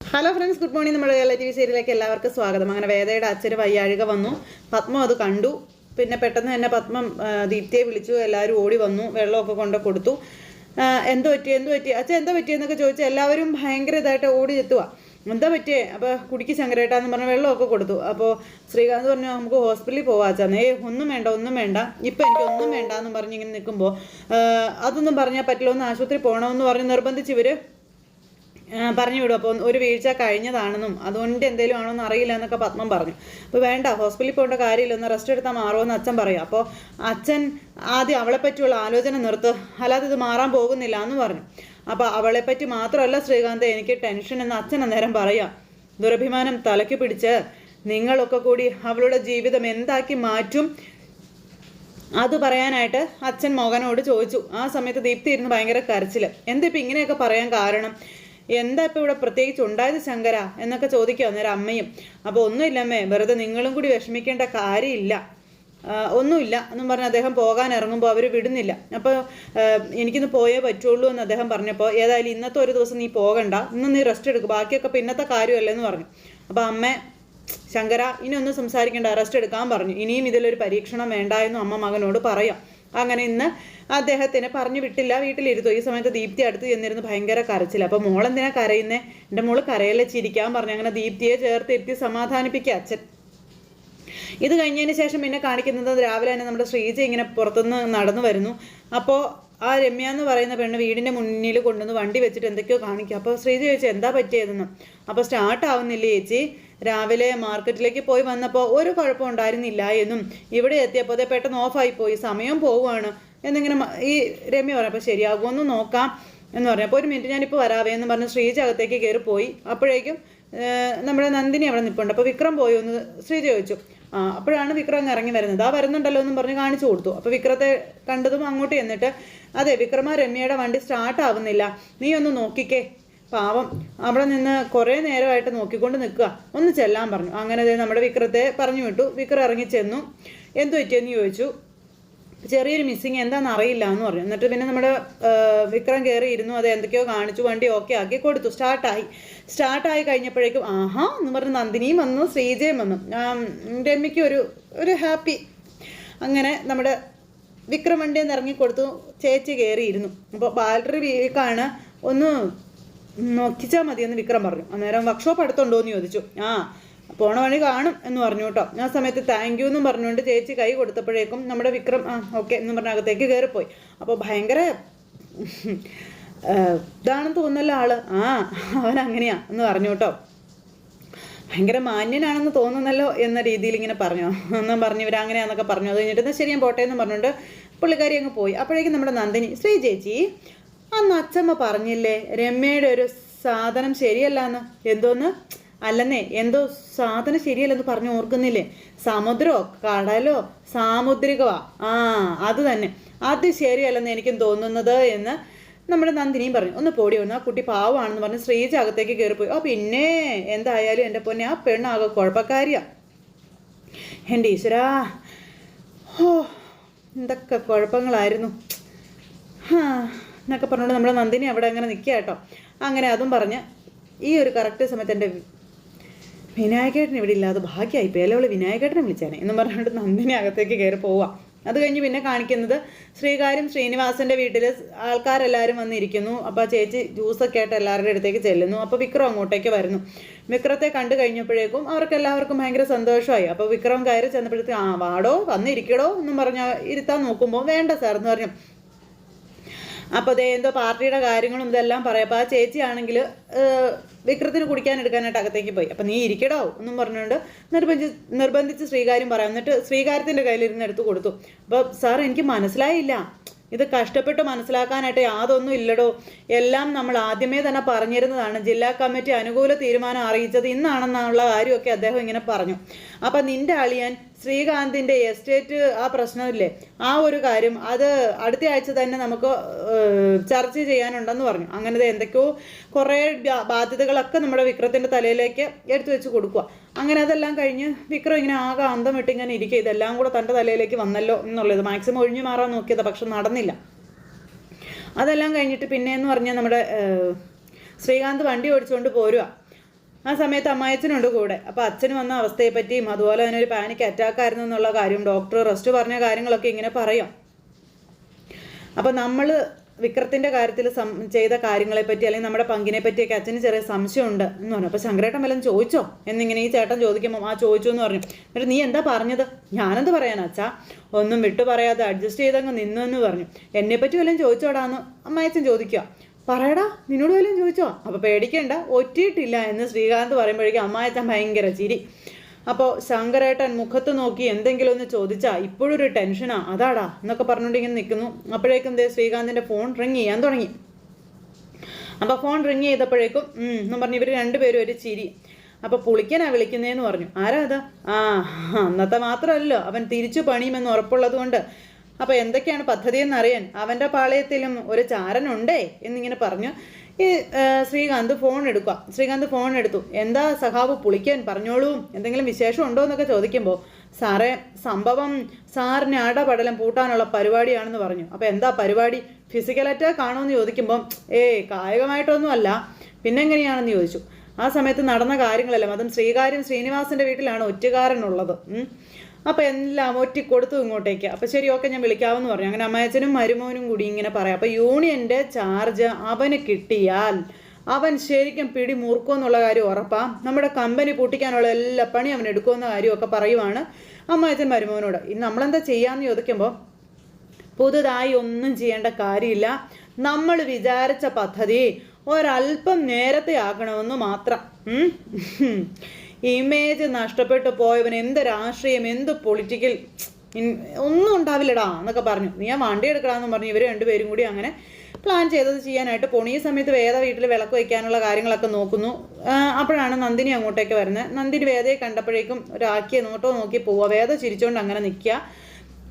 Hello friends good morning നമ്മുടെ reality വി സീരിയലിലേക്ക് എല്ലാവർക്കും സ്വാഗതം. അങ്ങനെ വേദയുടെ അച്ഛന് വയ്യാഴിക വന്നു. പത്മം അത് കണ്ടു. പിന്നെ പെട്ടെന്ന് തന്നെ പത്മം ദീപ്തിയെ വിളിച്ചു. എല്ലാവരും ഓടി വന്നു. വെള്ളമൊക്കെ കൊണ്ട് കൊടുത്തു. എന്തോ പറ്റി? എന്ത് പറ്റി? അച്ഛൻ എന്താ പറ്റിയെന്നൊക്കെ ചോദിച്ചാൽ എല്ലാവരും ഭയങ്കര ഇതായിട്ട് ഓടി എത്തുക എന്താ പറ്റിയേ? അപ്പോൾ കുടിക്ക് ശങ്കരേട്ടാന്ന് പറഞ്ഞ വെള്ളമൊക്കെ കൊടുത്തു. അപ്പോൾ ശ്രീകാന്ത് പറഞ്ഞു നമുക്ക് ഹോസ്പിറ്റലിൽ പോവാ അച്ഛാന്ന് ഏ ഒന്നും വേണ്ട ഒന്നും വേണ്ട. ഇപ്പം എനിക്ക് ഒന്നും വേണ്ട എന്ന് പറഞ്ഞ് ഇങ്ങനെ നിൽക്കുമ്പോൾ അതൊന്നും പറഞ്ഞാൽ പറ്റില്ല. ഒന്ന് ആശുപത്രി പോകണമെന്ന് പറഞ്ഞ് നിർബന്ധിച്ചു ഇവർ പറഞ്ഞു വിടും അപ്പോൾ ഒരു വീഴ്ച കഴിഞ്ഞതാണെന്നും അതുകൊണ്ട് എന്തെങ്കിലും ആണോന്ന് അറിയില്ല എന്നൊക്കെ പത്മം പറഞ്ഞു. അപ്പോൾ വേണ്ട ഹോസ്പിറ്റലിൽ പോകേണ്ട കാര്യമില്ല ഒന്ന് റെസ്റ്റ് എടുത്താൽ മാറുമെന്ന് അച്ഛൻ പറയും. അപ്പോൾ അച്ഛൻ ആദ്യം അവളെ പറ്റിയുള്ള ആലോചന നിർത്ത്. അല്ലാതെ ഇത് മാറാൻ പോകുന്നില്ല എന്ന് പറഞ്ഞു. അപ്പോൾ അവളെ പറ്റി മാത്രമല്ല ശ്രീകാന്ത് എനിക്ക് ടെൻഷൻ എന്ന് അച്ഛൻ അന്നേരം പറയാം. ദുരഭിമാനം തലയ്ക്ക് പിടിച്ച് നിങ്ങളൊക്കെ കൂടി അവളുടെ ജീവിതം എന്താക്കി മാറ്റും? അത് പറയാനായിട്ട് അച്ഛൻ മോഹനോട് ചോദിച്ചു. ആ സമയത്ത് ദീപ്തി ഇരുന്ന് ഭയങ്കര കരച്ചിൽ എന്താ ഇപ്പം ഇങ്ങനെയൊക്കെ പറയാൻ കാരണം? എന്താ ഇപ്പം ഇവിടെ പ്രത്യേകിച്ച് ഉണ്ടായത് ശങ്കര? എന്നൊക്കെ ചോദിക്കുക അന്നേരം അമ്മയും. അപ്പോൾ ഒന്നുമില്ലമ്മേ വെറുതെ നിങ്ങളും കൂടി വിഷമിക്കേണ്ട കാര്യമില്ല. ഒന്നുമില്ല എന്നും പറഞ്ഞ് അദ്ദേഹം പോകാൻ ഇറങ്ങുമ്പോൾ അവർ വിടുന്നില്ല. അപ്പോൾ എനിക്കിന്ന് പോയേ പറ്റുള്ളൂ എന്ന് അദ്ദേഹം പറഞ്ഞപ്പോൾ ഏതായാലും ഇന്നത്തെ ഒരു ദിവസം നീ പോകണ്ട. ഇന്ന് നീ റെസ്റ്റ് എടുക്കും. ബാക്കിയൊക്കെ ഇന്നത്തെ കാര്യമല്ലേ എന്ന് പറഞ്ഞു. അപ്പോൾ അമ്മ ശങ്കര ഇനി ഒന്നും സംസാരിക്കേണ്ട. റെസ്റ്റ് എടുക്കാൻ പറഞ്ഞു. ഇനിയും ഇതിലൊരു പരീക്ഷണം വേണ്ട എന്നും അമ്മ മകനോട് പറയാം. അങ്ങനെ ഇന്ന് അദ്ദേഹത്തിന് പറഞ്ഞു വിട്ടില്ല. വീട്ടിലിരുത്തു ഈ സമയത്ത് ദീപ്തി അടുത്ത് ചെന്നിരുന്ന് ഭയങ്കര കരച്ചിൽ അപ്പോൾ മോളെന്തിനാ കരയുന്നേ? എന്റെ മോൾ കരയല്ലേ ചിരിക്കാൻ പറഞ്ഞു അങ്ങനെ ദീപ്തിയെ ചേർത്ത് ഇരുത്തി സമാധാനിപ്പിക്കുക അച്ഛൻ ഇത് കഴിഞ്ഞതിന് ശേഷം പിന്നെ കാണിക്കുന്നത് രാവിലെ തന്നെ നമ്മുടെ ശ്രീജ ഇങ്ങനെ പുറത്തുനിന്ന് നടന്നു വരുന്നു. അപ്പോൾ ആ രമ്യ എന്ന് പറയുന്ന പെണ്ണ് വീടിന്റെ മുന്നിൽ കൊണ്ടുവന്ന് വണ്ടി വെച്ചിട്ട് എന്തൊക്കെയോ കാണിക്കും. അപ്പോൾ ശ്രീജ ചോദിച്ചു എന്താ പറ്റിയതെന്ന്? അപ്പോൾ സ്റ്റാർട്ട് ആവുന്നില്ലേ ചേച്ചി? രാവിലെ മാർക്കറ്റിലേക്ക് പോയി വന്നപ്പോൾ ഒരു കുഴപ്പം ഉണ്ടായിരുന്നില്ല എന്നും ഇവിടെ എത്തിയപ്പോൾ പെട്ടെന്ന് ഓഫായി പോയി സമയം പോവുകയാണ് എന്നിങ്ങനെ ഈ രമ്യ പറഞ്ഞപ്പോൾ ശരിയാകുമെന്ന് നോക്കാം. എന്ന് പറഞ്ഞപ്പോൾ ഒരു മിനിറ്റ് ഞാനിപ്പോൾ വരാവേ എന്ന് പറഞ്ഞ് ശ്രീജി അകത്തേക്ക് കയറി പോയി. അപ്പോഴേക്കും നമ്മുടെ നന്ദിനി അവിടെ നിൽപ്പുണ്ട്. അപ്പോൾ വിക്രം പോയി ഒന്ന് ശ്രീജ ചോദിച്ചു ആ അപ്പോഴാണ് വിക്രം ഇറങ്ങി വരുന്നത്? ആ വരുന്നുണ്ടല്ലോ എന്നും പറഞ്ഞ് കാണിച്ചു കൊടുത്തു. അപ്പോൾ വിക്രത്തെ കണ്ടതും അങ്ങോട്ട് എന്നിട്ട് അതെ വിക്രമ രമ്യയുടെ വണ്ടി സ്റ്റാർട്ട് ആവുന്നില്ല. നീ ഒന്ന് നോക്കിക്കേ. പാവം. അവിടെ നിന്ന് കുറേ നേരമായിട്ട് നോക്കിക്കൊണ്ട് നിൽക്കുക. ഒന്ന് ചെല്ലാൻ പറഞ്ഞു. അങ്ങനെ നമ്മുടെ വിക്രത്തെ പറഞ്ഞു വിട്ടു. വിക്രം ഇറങ്ങി ചെന്നു. എന്തു പറ്റിയെന്ന് ചോദിച്ചു. ചെറിയൊരു മിസ്സിങ് എന്താണെന്ന് അറിയില്ല എന്ന് പറഞ്ഞു. എന്നിട്ട് പിന്നെ നമ്മുടെ വിക്രം കയറി ഇരുന്നു. അത് എന്തൊക്കെയോ കാണിച്ചു. വണ്ടി ഓക്കെ ആക്കി കൊടുത്തു. സ്റ്റാർട്ടായി സ്റ്റാർട്ടായി കഴിഞ്ഞപ്പോഴേക്കും ആഹാ എന്ന് പറഞ്ഞ് നന്ദിനിയും വന്നു. ശ്രീജയും വന്നു. രമ്മിക്ക് ഒരു ഒരു ഹാപ്പി അങ്ങനെ നമ്മുടെ വിക്രം വണ്ടിയിൽ നിന്ന് ഇറങ്ങിക്കൊടുത്തു ചേച്ചി കയറിയിരുന്നു അപ്പോൾ ബാലറി വീക്കാണ് ഒന്ന് നോക്കിച്ചാൽ മതിയെന്ന് വിക്രം പറഞ്ഞു. അന്നേരം വർക്ക്ഷോപ്പ് അടുത്തുണ്ടോ എന്ന് ചോദിച്ചു. ആ പോണ വഴി കാണും എന്ന് പറഞ്ഞു കേട്ടോ. ആ സമയത്ത് താങ്ക് യു എന്നും പറഞ്ഞുകൊണ്ട് ചേച്ചി കൈ കൊടുത്തപ്പോഴേക്കും നമ്മുടെ വിക്രം ആ ഓക്കെ എന്ന് പറഞ്ഞ അകത്തേക്ക് കയറിപ്പോയി. അപ്പോൾ ഭയങ്കര ഇതാണെന്ന് തോന്നുന്നല്ലോ ആൾ. ആ അവൻ അങ്ങനെയാ എന്ന് പറഞ്ഞു കേട്ടോ. ഭയങ്കര മാന്യനാണെന്ന് തോന്നുന്നല്ലോ എന്ന രീതിയിൽ ഇങ്ങനെ പറഞ്ഞു. എന്നും പറഞ്ഞു ഇവർ അങ്ങനെയാന്നൊക്കെ പറഞ്ഞു. അത് കഴിഞ്ഞിട്ട് "എന്നാ ശരി ഞാൻ പോട്ടെ എന്ന് പറഞ്ഞുകൊണ്ട് പുള്ളിക്കാരി അങ്ങ് പോയി. അപ്പോഴേക്കും നമ്മുടെ നന്ദിനി ശ്രീ ചേച്ചി അന്ന് അച്ചമ്മ പറഞ്ഞില്ലേ രമ്യയുടെ ഒരു സാധനം ശരിയല്ല എന്ന് എന്തോന്ന്? അല്ലെന്നേ എന്തോ സാധനം ശരിയല്ലെന്ന് പറഞ്ഞു ഓർക്കുന്നില്ലേ? സമുദ്രമോ കടലോ സാമുദ്രികവാ ആ അത് തന്നെ. അത് ശരിയല്ലെന്ന് എനിക്കും തോന്നുന്നത് എന്ന് നമ്മുടെ നന്ദിനിയും പറഞ്ഞു. ഒന്ന് പോടി ഒന്ന് ആ കുട്ടി പാവമാണെന്ന് പറഞ്ഞ് ശ്രീജ അകത്തേക്ക് കയറിപ്പോയി. ആ പിന്നെ എന്തായാലും എന്റെ പൊന്നെ ആ പെണ്ണാകെ കുഴപ്പക്കാരിയാ. എന്റെ ഈശ്വരാ. ഓ എന്തൊക്കെ കുഴപ്പങ്ങളായിരുന്നു. ഹാ. എന്നൊക്കെ പറഞ്ഞുകൊണ്ട് നമ്മുടെ നന്ദിനി അവിടെ അങ്ങനെ നിൽക്കുക കേട്ടോ. അങ്ങനെ അതും പറഞ്ഞ് ഈ ഒരു കറക്റ്റ് സമയത്ത് എന്റെ വിനായകേട്ടൻ ഇവിടെ ഇല്ലാതെ ഭാഗ്യമായി അല്ലെ അവൾ വിനായകേട്ടനെ വിളിച്ചാണ് എന്ന് പറഞ്ഞുകൊണ്ട് നന്ദിനി അകത്തേക്ക് കയറി പോവാം. അത് കഴിഞ്ഞ് പിന്നെ കാണിക്കുന്നത് ശ്രീകാര്യം ശ്രീനിവാസന്റെ വീട്ടിൽ ആൾക്കാരെല്ലാവരും വന്നിരിക്കുന്നു. അപ്പോൾ ചേച്ചി ജ്യൂസൊക്കെ ആയിട്ട് എല്ലാവരുടെ അടുത്തേക്ക് ചെല്ലുന്നു. അപ്പോൾ വിക്രം അങ്ങോട്ടേക്ക് വരുന്നു. വിക്രത്തെ കണ്ടു കഴിഞ്ഞപ്പോഴേക്കും അവർക്ക് എല്ലാവർക്കും ഭയങ്കര സന്തോഷമായി. അപ്പോൾ വിക്രം കയറി ചെന്നപ്പോഴത്തേക്ക് ആ വാടോ വന്നിരിക്കടോ എന്നും പറഞ്ഞ ഇരുത്താൻ നോക്കുമ്പോൾ വേണ്ട സാർ എന്ന് പറഞ്ഞു. അപ്പോൾ അതേ എന്തോ പാർട്ടിയുടെ കാര്യങ്ങളും ഇതെല്ലാം പറയാം. അപ്പോൾ ആ ചേച്ചിയാണെങ്കിൽ വിക്രത്തിന് കുടിക്കാൻ എടുക്കാനായിട്ട് അകത്തേക്ക് പോയി. അപ്പം നീ ഇരിക്കടോ എന്നും പറഞ്ഞുകൊണ്ട് നിർബന്ധി നിർബന്ധിച്ച് ശ്രീകാര്യം പറയാം. എന്നിട്ട് ശ്രീകാര്യത്തിന്റെ കയ്യിലിരുന്ന് എടുത്ത് കൊടുത്തു. അപ്പോൾ സാർ എനിക്ക് മനസ്സിലായില്ല. ഇത് കഷ്ടപ്പെട്ട് മനസ്സിലാക്കാനായിട്ട് യാതൊന്നും ഇല്ലടോ. എല്ലാം നമ്മൾ ആദ്യമേ തന്നെ പറഞ്ഞിരുന്നതാണ്. ജില്ലാ കമ്മിറ്റി അനുകൂല തീരുമാനം അറിയിച്ചത് ഇന്നാണെന്നുള്ള കാര്യമൊക്കെ അദ്ദേഹം ഇങ്ങനെ പറഞ്ഞു. അപ്പം നിന്റെ അളിയൻ ശ്രീകാന്തിന്റെ എസ്റ്റേറ്റ് ആ പ്രശ്നമില്ലേ? ആ ഒരു കാര്യം അത് അടുത്ത ആഴ്ച തന്നെ നമുക്ക് ചർച്ച ചെയ്യാനുണ്ടെന്ന് പറഞ്ഞു. അങ്ങനെ ദേ എന്തൊക്കെയോ കുറേ ബാധ്യതകളൊക്കെ നമ്മുടെ വിക്രത്തിന്റെ തലയിലേക്ക് എടുത്തു വെച്ച് കൊടുക്കുക അങ്ങനെ അതെല്ലാം കഴിഞ്ഞ് വിക്രം ഇങ്ങനെ ആകെ അന്തം വിട്ട് ഇങ്ങനെ ഇരിക്കുക ഇതെല്ലാം കൂടെ തന്റെ തലയിലേക്ക് വന്നല്ലോ എന്നുള്ളത്. മാക്സിമം ഒഴിഞ്ഞു മാറാൻ നോക്കിയത് പക്ഷെ നടന്നില്ല. അതെല്ലാം കഴിഞ്ഞിട്ട് പിന്നെ എന്ന് പറഞ്ഞാൽ നമ്മുടെ ശ്രീകാന്ത് വണ്ടി ഓടിച്ചുകൊണ്ട് പോരുക ആ സമയത്ത് അമ്മായച്ചനുണ്ട് കൂടെ. അപ്പോൾ അച്ഛൻ വന്ന അവസ്ഥയെ പറ്റിയും അതുപോലെ തന്നെ ഒരു പാനിക് അറ്റാക്ക് ആയിരുന്നു എന്നുള്ള കാര്യം ഡോക്ടർ റെസ്റ്റ് പറഞ്ഞ കാര്യങ്ങളൊക്കെ ഇങ്ങനെ പറയാം. അപ്പോൾ നമ്മൾ വിക്രത്തിന്റെ കാര്യത്തിൽ സം ചെയ്ത കാര്യങ്ങളെ പറ്റി അല്ലെങ്കിൽ നമ്മുടെ പങ്കിനെ പറ്റിയൊക്കെ അച്ഛന് ചെറിയ സംശയമുണ്ട് എന്ന് പറഞ്ഞു. അപ്പോൾ ശങ്കരേട്ടൻ വല്ലതും ചോദിച്ചോ? എന്നിങ്ങനെ ഈ ചേട്ടൻ ചോദിക്കുമ്പോൾ ആ ചോദിച്ചു എന്ന് പറഞ്ഞു. എന്നിട്ട് നീ എന്താ പറഞ്ഞത്? ഞാനെന്ത് പറയാനാ അച്ഛാ? ഒന്നും വിട്ടു പറയാതെ അഡ്ജസ്റ്റ് ചെയ്തങ്ങ് നിന്നു എന്ന് പറഞ്ഞു. എന്നെപ്പറ്റി വല്ലതും ചോദിച്ചോടാന്ന് അമ്മായച്ചൻ ചോദിക്കുക പറയടാ നിന്നോട് വല്ലതും ചോദിച്ചോ? അപ്പോൾ പേടിക്കണ്ട ഒറ്റിയിട്ടില്ല എന്ന് ശ്രീകാന്ത് പറയുമ്പോഴേക്കും അമ്മായത്തൻ ഭയങ്കര ചിരി. അപ്പോൾ ശങ്കരേട്ടൻ മുഖത്ത് നോക്കി എന്തെങ്കിലും ഒന്ന് ചോദിച്ചാ ഇപ്പോഴൊരു ടെൻഷനാ അതാടാ എന്നൊക്കെ പറഞ്ഞുകൊണ്ട് ഇങ്ങനെ നിൽക്കുന്നു. അപ്പോഴേക്കും ദേ ശ്രീകാന്തിന്റെ ഫോൺ റിങ് ചെയ്യാൻ തുടങ്ങി. അപ്പോൾ ഫോൺ റിങ് ചെയ്തപ്പോഴേക്കും എന്നും പറഞ്ഞ് ഇവർ രണ്ടുപേരും ഒരു ചിരി. അപ്പോൾ പുളിക്കനാ വിളിക്കുന്നതെന്ന് പറഞ്ഞു. ആരാ അതാ? ആ അന്നത്തെ മാത്രമല്ലോ അവൻ തിരിച്ചു പണിയുമെന്ന് ഉറപ്പുള്ളത് കൊണ്ട് അപ്പോൾ എന്തൊക്കെയാണ് പദ്ധതി എന്നറിയാൻ? അവന്റെ പാളയത്തിലും ഒരു ചാരനുണ്ടേ എന്നിങ്ങനെ പറഞ്ഞു. ഈ ശ്രീകാന്ത് ഫോൺ എടുക്കുക ശ്രീകാന്ത് ഫോൺ എടുത്തു. എന്താ സഖാവ് പുളിക്കാൻ? പറഞ്ഞോളൂ. എന്തെങ്കിലും വിശേഷം ഉണ്ടോ? എന്നൊക്കെ ചോദിക്കുമ്പോൾ സാറേ സംഭവം സാറിന് അടപടലം പൂട്ടാനുള്ള പരിപാടിയാണെന്ന് പറഞ്ഞു. അപ്പോൾ എന്താ പരിപാടി? ഫിസിക്കൽ അറ്റാക്ക് ആണോ എന്ന് ചോദിക്കുമ്പോൾ ഏയ് കായികമായിട്ടൊന്നും അല്ല പിന്നെങ്ങനെയാണെന്ന് ചോദിച്ചു. ആ സമയത്ത് നടന്ന കാര്യങ്ങളെല്ലാം അതും ശ്രീകാര്യം ശ്രീനിവാസിന്റെ വീട്ടിലാണ് ഒറ്റുകാരനുള്ളത് ഉം. അപ്പൊ എല്ലാം ഒറ്റി കൊടുത്തു ഇങ്ങോട്ടേക്ക്. അപ്പോൾ ശരി ഓക്കെ ഞാൻ വിളിക്കാമെന്ന് പറഞ്ഞു. അങ്ങനെ അമ്മയച്ചനും മരുമോനും കൂടി ഇങ്ങനെ പറയാം. അപ്പോൾ യൂണിയന്റെ ചാർജ് അവന് കിട്ടിയാൽ അവൻ ശരിക്കും പിടി മുറുക്കുമെന്നുള്ള കാര്യം ഉറപ്പാണ് നമ്മുടെ കമ്പനി പൂട്ടിക്കാനുള്ള എല്ലാ പണി അവൻ എടുക്കുമെന്ന കാര്യമൊക്കെ പറയുവാണ് അമ്മയച്ചൻ മരുമോനോട്. ഇനി നമ്മളെന്താ ചെയ്യാന്ന് ചോദിക്കുമ്പോൾ പുതുതായി ഒന്നും ചെയ്യേണ്ട കാര്യമില്ല. നമ്മൾ വിചാരിച്ച പദ്ധതി ഒരല്പം നേരത്തെ ആക്കണമെന്ന് മാത്രം. ഇമേജ് നഷ്ടപ്പെട്ടു പോയവൻ എന്ത് രാഷ്ട്രീയം എന്ത് പൊളിറ്റിക്കൽ ഒന്നും ഉണ്ടാവില്ലടാ എന്നൊക്കെ പറഞ്ഞു. നീ ആ വണ്ടി എടുക്കടാന്ന് പറഞ്ഞു. ഇവർ രണ്ടുപേരും കൂടി അങ്ങനെ പ്ലാൻ ചെയ്തത് ചെയ്യാനായിട്ട് പോണു. ഈ സമയത്ത് വേദ വീട്ടിൽ വിളക്ക് വയ്ക്കാനുള്ള കാര്യങ്ങളൊക്കെ നോക്കുന്നു. അപ്പോഴാണ് നന്ദിനി അങ്ങോട്ടേക്ക് വരുന്നത്. നന്ദിനി വേദയെ കണ്ടപ്പോഴേക്കും ഒരാക്കിയ നോട്ടോ നോക്കി പോവുക വേദ ചിരിച്ചുകൊണ്ട് അങ്ങനെ നിൽക്കുക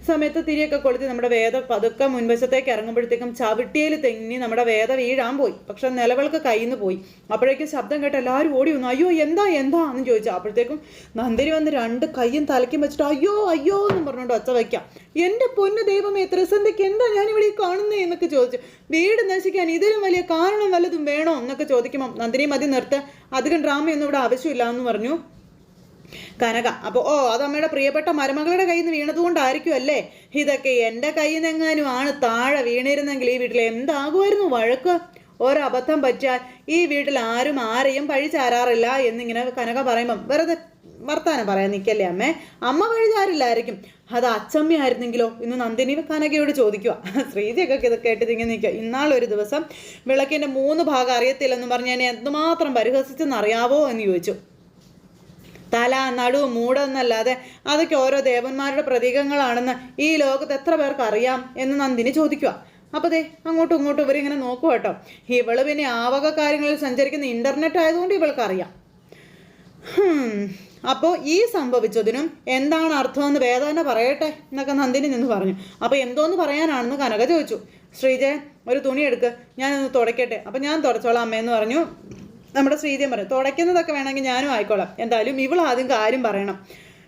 സമയത്ത് തിരിയൊക്കെ കൊളുത്തി നമ്മുടെ വേദ പതുക്കെ മുൻവശത്തേക്ക് ഇറങ്ങുമ്പോഴത്തേക്കും ചവിട്ടിയിൽ തെങ്ങി നമ്മുടെ വേദ വീഴാൻ പോയി. പക്ഷെ നിലവിളക്ക് കയ്യിൽ പോയി. അപ്പോഴേക്കും ശബ്ദം കേട്ട് എല്ലാവരും ഓടി വന്നു. അയ്യോ എന്താ എന്താ? എന്ന് ചോദിച്ചു. അപ്പോഴത്തേക്കും നന്ദിനി വന്ന് രണ്ട് കയ്യും തലയ്ക്കും വെച്ചിട്ട് അയ്യോ അയ്യോ എന്നും പറഞ്ഞുകൊണ്ട് ഒച്ച വയ്ക്കാം എന്റെ പൊന്ന് ദൈവമേ ത്രിസന്ധിക്ക് എന്താ ഞാനിവിടെ ഈ കാണുന്നേ? എന്നൊക്കെ ചോദിച്ചു. വീട് നശിക്കാൻ ഇതിലും വലിയ കാരണം വല്ലതും വേണോ? എന്നൊക്കെ ചോദിക്കുമ്പോൾ നന്ദിനി മതി നിർത്ത്. അധികം ഡ്രാമയൊന്നും ഇവിടെ ആവശ്യമില്ല എന്ന് പറഞ്ഞു. കനക അപ്പോൾ ഓ അത് അമ്മയുടെ പ്രിയപ്പെട്ട മരുമകളുടെ കയ്യിൽ നിന്ന് വീണതുകൊണ്ടായിരിക്കും അല്ലേ? ഇതൊക്കെ എന്റെ കയ്യിൽ നിന്നെങ്ങാനും ആണ് താഴെ വീണിരുന്നെങ്കിൽ ഈ വീട്ടിൽ എന്താകുമായിരുന്നു വഴക്ക്? ഒരബദ്ധം പറ്റിയാൽ ഈ വീട്ടിൽ ആരും ആരെയും പഴി ചാരാറില്ല എന്നിങ്ങനെ കനക പറയുമ്പം വെറുതെ വർത്താനം പറയാൻ നിൽക്കല്ലേ അമ്മേ? അമ്മ പഴിചാരില്ലായിരിക്കും അത് അച്ചമ്മയായിരുന്നെങ്കിലോ? ഇന്ന് നന്ദിനി കനകയോട് ചോദിക്കുക ശ്രീജയൊക്കെ ഇത് കേട്ടിട്ട് ഇങ്ങനെ നിൽക്കുക ഇന്നാളൊരു ദിവസം വിളക്കിന്റെ മൂന്ന് ഭാഗം അറിയത്തില്ലെന്ന് പറഞ്ഞ് എന്നെ എന്തുമാത്രം പരിഹസിച്ചെന്ന് അറിയാവോ എന്ന് ചോദിച്ചു. തല നടു മൂടെന്നല്ലാതെ അതൊക്കെ ഓരോ ദേവന്മാരുടെ പ്രതീകങ്ങളാണെന്ന് ഈ ലോകത്ത് എത്ര പേർക്ക് അറിയാം എന്ന് നന്ദിനി ചോദിക്കുക അപ്പോൾ ദേ അങ്ങോട്ടും ഇങ്ങോട്ടും ഇവരിങ്ങനെ നോക്കുക കേട്ടോ. ഇവൾ പിന്നെ ആവക കാര്യങ്ങളിൽ സഞ്ചരിക്കുന്ന ഇന്റർനെറ്റ് ആയതുകൊണ്ട് ഇവൾക്ക് അറിയാം അപ്പോൾ ഈ സംഭവിച്ചതിനും എന്താണ് അർത്ഥമെന്ന് വേദന പറയട്ടെ എന്നൊക്കെ നന്ദിനി നിന്ന് പറഞ്ഞു. അപ്പോൾ എന്തോന്ന് പറയാനാണെന്ന് കനക ചോദിച്ചു. ശ്രീജയ ഒരു തുണി എടുക്ക് ഞാനൊന്ന് തുടയ്ക്കട്ടെ. അപ്പം ഞാൻ തുടച്ചോളാം അമ്മയെന്ന് പറഞ്ഞു. നമ്മുടെ ശ്രീദേവൻ പറയും തുടയ്ക്കുന്നതൊക്കെ വേണമെങ്കിൽ ഞാനും ആയിക്കോളാം. എന്തായാലും ഇവൾ ആദ്യം കാര്യം പറയണം.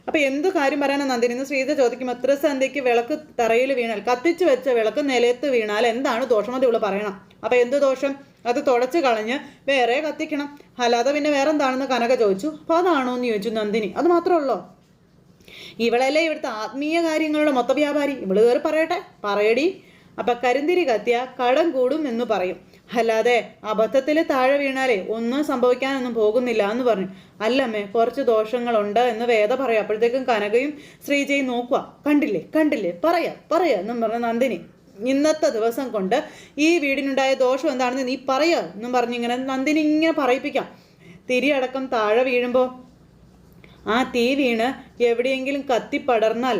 അപ്പോൾ എന്ത് കാര്യം പറയാനാണ് നന്ദിനി? എന്ന് ശ്രീജ ചോദിക്കും എത്ര സന്ധ്യയ്ക്ക് വിളക്ക് തറയിൽ വീണാൽ കത്തിച്ചു വെച്ച വിളക്ക് നിലത്ത് വീണാൽ എന്താണ് ദോഷമത് ഇവൾ പറയണം. അപ്പോൾ എന്ത് ദോഷം? അത് തുടച്ച് കളഞ്ഞ് വേറെ കത്തിക്കണം. അല്ലാതെ പിന്നെ വേറെ എന്താണെന്ന് കനക ചോദിച്ചു. അപ്പൊ അതാണോ എന്ന് ചോദിച്ചു നന്ദിനി. അത് മാത്രമല്ലോ ഇവളല്ലേ ഇവിടുത്തെ ആത്മീയ കാര്യങ്ങളുടെ മൊത്ത വ്യാപാരി ഇവൾ കയറി പറയട്ടെ. പറയടി. അപ്പൊ കരിന്തിരി കത്തിയ കടം കൂടും എന്ന് പറയും. അല്ലാതെ അബദ്ധത്തിൽ താഴെ വീണാലേ ഒന്നും സംഭവിക്കാനൊന്നും പോകുന്നില്ല എന്ന് പറഞ്ഞു. അല്ലമ്മേ കുറച്ച് ദോഷങ്ങളുണ്ട് എന്ന് വേദ പറയാം അപ്പോഴത്തേക്കും കനകയും ശ്രീജയും നോക്കുക. കണ്ടില്ലേ കണ്ടില്ലേ? പറയാ പറയാ എന്നും പറഞ്ഞു നന്ദിനി ഇന്നത്തെ ദിവസം കൊണ്ട് ഈ വീടിനുണ്ടായ ദോഷം എന്താണെന്ന് നീ പറയാ എന്നും പറഞ്ഞിങ്ങനെ നന്ദിനി ഇങ്ങനെ പറയിപ്പിക്കാം. തിരിയടക്കം താഴെ വീഴുമ്പോൾ ആ തീ വീണ് എവിടെയെങ്കിലും കത്തിപ്പടർന്നാൽ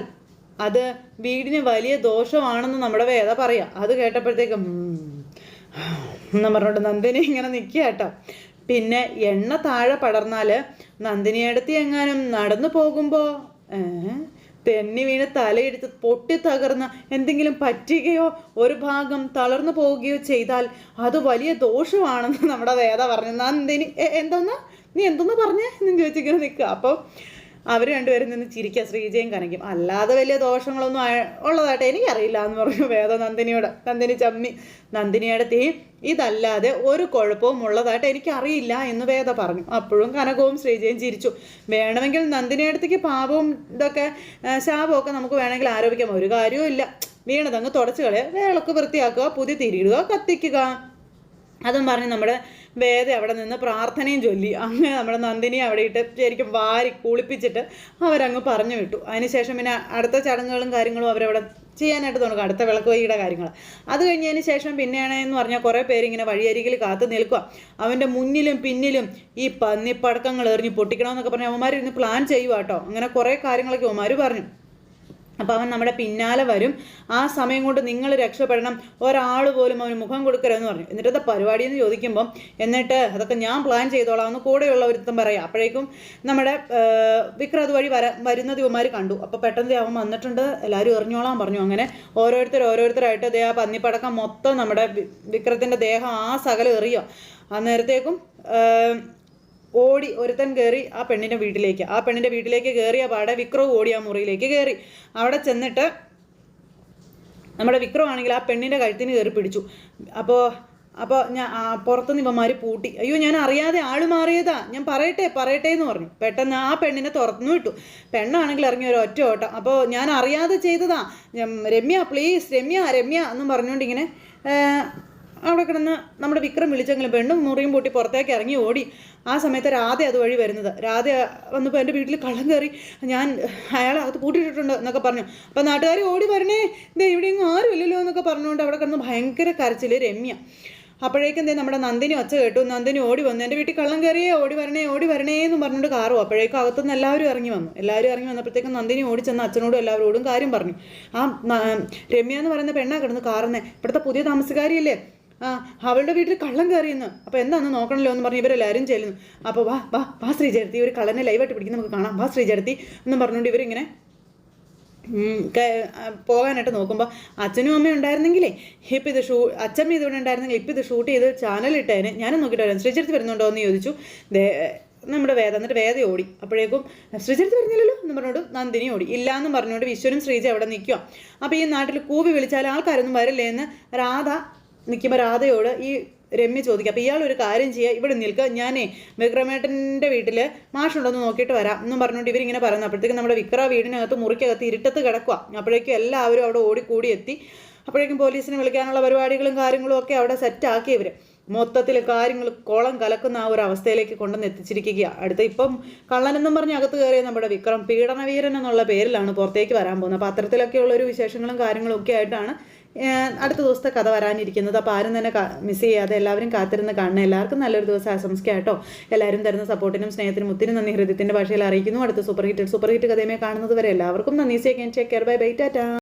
അത് വീടിന് വലിയ ദോഷമാണെന്ന് നമ്മുടെ വേദ പറയാം അത് കേട്ടപ്പോഴത്തേക്കും എന്ന് പറഞ്ഞോണ്ട് നന്ദിനി ഇങ്ങനെ നിൽക്കുക കേട്ടോ പിന്നെ എണ്ണ താഴെ പടർന്നാൽ നന്ദിനിയടുത്ത് എങ്ങാനും നടന്നു പോകുമ്പോ ഏ തെന്നി വീണ് തലയെടുത്ത് പൊട്ടി തകർന്ന് എന്തെങ്കിലും പറ്റുകയോ ഒരു ഭാഗം തളർന്നു പോവുകയോ ചെയ്താൽ അത് വലിയ ദോഷമാണെന്ന് നമ്മുടെ വേദ പറഞ്ഞു. നന്ദിനി എന്തോന്നാ? നീ എന്തോന്നാ പറഞ്ഞേ? എന്ന് ചോദിച്ചിങ്ങനെ നിൽക്കുക അപ്പോൾ അവർ രണ്ടുപേരും നിന്ന് ചിരിക്കുക ശ്രീജയും കനയ്ക്കും അല്ലാതെ വലിയ ദോഷങ്ങളൊന്നും ഉള്ളതായിട്ട് എനിക്കറിയില്ല എന്ന് പറഞ്ഞു വേദ നന്ദിനിയോട്. നന്ദിനി ചമ്മി നന്ദിനിയടത്തി ഇതല്ലാതെ ഒരു കുഴപ്പവും ഉള്ളതായിട്ട് എനിക്കറിയില്ല എന്ന് വേദ പറഞ്ഞു. അപ്പോഴും കനകവും ശ്രീജയും ചിരിച്ചു. വേണമെങ്കിൽ നന്ദിനിയടുത്തേക്ക് പാപവും ഇതൊക്കെ ശാപമൊക്കെ നമുക്ക് വേണമെങ്കിൽ ആരോപിക്കാം. ഒരു കാര്യവും ഇല്ല. വീണതങ്ങ് തുടച്ചു കളയുക വിളക്ക് വൃത്തിയാക്കുക പുതിയ തിരിയിടുക കത്തിക്കുക. അതും പറഞ്ഞ് നമ്മുടെ വേദ അവിടെ നിന്ന് പ്രാർത്ഥനയും ചൊല്ലി. അങ്ങനെ നമ്മുടെ നന്ദിനി അവിടെ ഇട്ട് ശരിക്കും വാരി കുളിപ്പിച്ചിട്ട് അവരങ്ങ് പറഞ്ഞു വിട്ടു. അതിനുശേഷം പിന്നെ അടുത്ത ചടങ്ങുകളും കാര്യങ്ങളും അവരവിടെ ചെയ്യാനായിട്ട് തുടങ്ങും. അടുത്ത വിളക്ക് വൈകിയുടെ കാര്യങ്ങൾ. അത് കഴിഞ്ഞതിന് ശേഷം പിന്നെയാണ് എന്ന് പറഞ്ഞാൽ കുറേ പേരിങ്ങനെ വഴിയരികിൽ കാത്തു നിൽക്കുക. അവന്റെ മുന്നിലും പിന്നിലും ഈ പന്നിപ്പടക്കങ്ങൾ എറിഞ്ഞ് പൊട്ടിക്കണമെന്നൊക്കെ പറഞ്ഞ് അവന്മാർ ഇരുന്ന് പ്ലാൻ ചെയ്യുക കേട്ടോ അങ്ങനെ കുറേ കാര്യങ്ങളൊക്കെ അവന്മാർ പറഞ്ഞു. അപ്പോൾ അവൻ നമ്മുടെ പിന്നാലെ വരും. ആ സമയം കൊണ്ട് നിങ്ങൾ രക്ഷപ്പെടണം. ഒരാൾ പോലും അവന് മുഖം കൊടുക്കരുതെന്ന് പറഞ്ഞു. എന്നിട്ട് അത് പരിപാടി എന്ന് ചോദിക്കുമ്പം എന്നിട്ട് അതൊക്കെ ഞാൻ പ്ലാൻ ചെയ്തോളാം എന്ന് കൂടെയുള്ള ഒരുത്തം പറയാം. അപ്പോഴേക്കും നമ്മുടെ വിക്രം അതുവഴി വര വരുന്നത് ഇവന്മാർ കണ്ടു. അപ്പോൾ പെട്ടെന്ന് അവൻ വന്നിട്ടുണ്ട്. എല്ലാവരും എറിഞ്ഞോളാൻ പറഞ്ഞു അങ്ങനെ. ഓരോരുത്തർ ഓരോരുത്തരായിട്ട് ദേ ആ പന്നിപ്പടക്കം മൊത്തം നമ്മുടെ വിക്രത്തിന്റെ ദേഹം ആ സകലം എറിയോ അന്നേരത്തേക്കും ഓടി ഒരുത്തൻ കയറി ആ പെണ്ണിന്റെ വീട്ടിലേക്ക്. ആ പെണ്ണിന്റെ വീട്ടിലേക്ക് കയറിയ പാടെ വിക്രവ് ഓടി ആ മുറിയിലേക്ക് കയറി അവിടെ ചെന്നിട്ട് നമ്മുടെ വിക്രം ആണെങ്കിൽ ആ പെണ്ണിന്റെ കഴുത്തിന് കയറി പിടിച്ചു. അപ്പോൾ അപ്പോൾ ഞാൻ പുറത്തുനിന്ന് ഇവന്മാർ പൂട്ടി. അയ്യോ ഞാൻ അറിയാതെ ആൾ മാറിയതാ. ഞാൻ പറയട്ടെ പറയട്ടെ എന്ന് പറഞ്ഞു. പെട്ടെന്ന് ആ പെണ്ണിനെ തുറന്നു വിട്ടു. പെണ്ണാണെങ്കിൽ ഇറങ്ങി ഒരു ഒറ്റ ഓട്ടം. അപ്പോൾ ഞാൻ അറിയാതെ ചെയ്തതാ. രമ്യ പ്ലീസ് രമ്യ രമ്യ എന്നും പറഞ്ഞുകൊണ്ട് ഇങ്ങനെ അവിടെ കിടന്ന് നമ്മുടെ വിക്രം വിളിച്ചെങ്കിലും പെണ്ണും മുറിയും പൂട്ടി പുറത്തേക്ക് ഇറങ്ങി ഓടി. ആ സമയത്ത് രാധ അതുവഴി വരുന്നത്. രാധ വന്നപ്പോൾ എന്റെ വീട്ടിൽ കള്ളം കയറി. ഞാൻ അയാളെ അകത്ത് പൂട്ടിയിട്ടുണ്ട് എന്നൊക്കെ പറഞ്ഞു. അപ്പം നാട്ടുകാർ ഓടി വരണേ. ദേ ഇവിടെയൊന്നും ആരും ഇല്ലല്ലോ എന്നൊക്കെ പറഞ്ഞുകൊണ്ട് അവിടെ കിടന്ന് ഭയങ്കര കരച്ചിൽ രമ്യ. അപ്പോഴേക്കും ദേ നമ്മുടെ നന്ദിനി ഒച്ച കേട്ടു. നന്ദിനി ഓടി വന്നു. എന്റെ വീട്ടിൽ കള്ളം കയറിയേ ഓടി വരണേ ഓടി വരണേ എന്ന് പറഞ്ഞുകൊണ്ട് കാറും അപ്പോഴേക്കും അകത്തുനിന്ന് എല്ലാവരും ഇറങ്ങി വന്നു. എല്ലാവരും ഇറങ്ങി വന്നപ്പോഴത്തേക്കും നന്ദിനി ഓടി ചെന്ന് അച്ഛനോടും എല്ലാവരോടും കാര്യം പറഞ്ഞു. ആ രമ്യ എന്ന് പറയുന്ന പെണ്ണാണ് കിടന്ന് കാറുന്നേ. ഇവിടുത്തെ പുതിയ താമസക്കാരിയല്ലേ? അവളുടെ വീട്ടിൽ കള്ളം കയറിയെന്ന്. അപ്പോൾ എന്താന്ന് നോക്കണല്ലോ എന്ന് പറഞ്ഞ് ഇവരെല്ലാവരും ചെല്ലുന്നു. അപ്പോൾ വാ വാ വാ ശ്രീചേർത്തി ഇവർ കള്ളനെ ലൈവായിട്ട് പിടിക്കുന്ന നമുക്ക് കാണാം. വാ ശ്രീചേർത്തി എന്നും പറഞ്ഞുകൊണ്ട് ഇവരിങ്ങനെ പോകാനായിട്ട് നോക്കുമ്പോൾ അച്ഛനും അമ്മയും ഉണ്ടായിരുന്നെങ്കിലേ ഇപ്പം ഇത് ഷൂ അച്ഛമ്മ ഇതിവിടെ ഉണ്ടായിരുന്നെങ്കിൽ ഇപ്പം ഇത് ഷൂട്ട് ചെയ്ത് ചാനലിട്ടേനെ ഞാനും നോക്കിയിട്ട് വരാം. ശ്രീചരിത്ത് വരുന്നുണ്ടോ എന്ന് ചോദിച്ചു. നമ്മുടെ വേദ എന്നിട്ട് വേദ ഓടി. അപ്പോഴേക്കും ശ്രീചരിത്ത് വരുന്നില്ലല്ലോ എന്ന് പറഞ്ഞോട് നന്ദിനി ഓടി. ഇല്ല എന്ന് പറഞ്ഞുകൊണ്ട് വിശ്വനും ശ്രീജ അവിടെ നിൽക്കുക അപ്പോൾ ഈ നാട്ടിൽ കൂവി വിളിച്ചാൽ ആൾക്കാരൊന്നും വരില്ലേ എന്ന് രാധ നിൽക്കുമ്പോൾ രാധയോട് ഈ രമ്യ ചോദിക്കുക അപ്പോൾ ഇയാൾ ഒരു കാര്യം ചെയ്യുക ഇവിടെ നിൽക്കുക ഞാനേ വിക്രമേട്ടന്റെ വീട്ടിൽ മാഷുണ്ടോന്ന് നോക്കിയിട്ട് വരാം എന്നും പറഞ്ഞുകൊണ്ട് ഇവരിങ്ങനെ പറയുന്നു. അപ്പോഴത്തേക്കും നമ്മുടെ വിക്ര വീടിനകത്ത് മുറിക്കകത്ത് ഇരുട്ടത്ത് കിടക്കുക അപ്പോഴേക്കും എല്ലാവരും അവിടെ ഓടിക്കൂടി എത്തി. അപ്പോഴേക്കും പോലീസിനെ വിളിക്കാനുള്ള പരിപാടികളും കാര്യങ്ങളും ഒക്കെ അവിടെ സെറ്റാക്കി ഇവർ മൊത്തത്തിൽ കാര്യങ്ങൾ കോളം കലക്കുന്ന ആ ഒരു അവസ്ഥയിലേക്ക് കൊണ്ടുവന്ന് എത്തിച്ചിരിക്കുകയാണ് അടുത്ത ഇപ്പം കള്ളനെന്നും പറഞ്ഞ് അകത്ത് കയറിയ നമ്മുടെ വിക്രം പീഡനവീരൻ എന്നുള്ള പേരിലാണ് പുറത്തേക്ക് വരാൻ പോകുന്നത്. അപ്പോൾ അത്തരത്തിലൊക്കെയുള്ള ഒരു വിശേഷങ്ങളും കാര്യങ്ങളും ഒക്കെ ആയിട്ടാണ് അടുത്ത ദിവസത്തെ കഥ വരാനിരിക്കുന്നത്. അപ്പോൾ ആരും തന്നെ മിസ് ചെയ്യാതെ എല്ലാവരും കാത്തിരുന്ന് കാണണം. എല്ലാവർക്കും നല്ലൊരു ദിവസം ആശംസിക്കാം കേട്ടോ. എല്ലാവരും തരുന്ന സപ്പോർട്ടിനും സ്നേഹത്തിനും ഒത്തിരി നന്ദി. ഹൃദയത്തിന്റെ ഭാഷയിൽ അറിയിക്കുന്നു. അടുത്ത സൂപ്പർ ഹിറ്റ് സൂപ്പർ ഹിറ്റ് കഥയുമേ കാണുന്നത് വരെ എല്ലാവർക്കും നന്ദി. സേക്കാൻ ചെക്ക് കെയർ ബൈ ബൈ ടാറ്റാ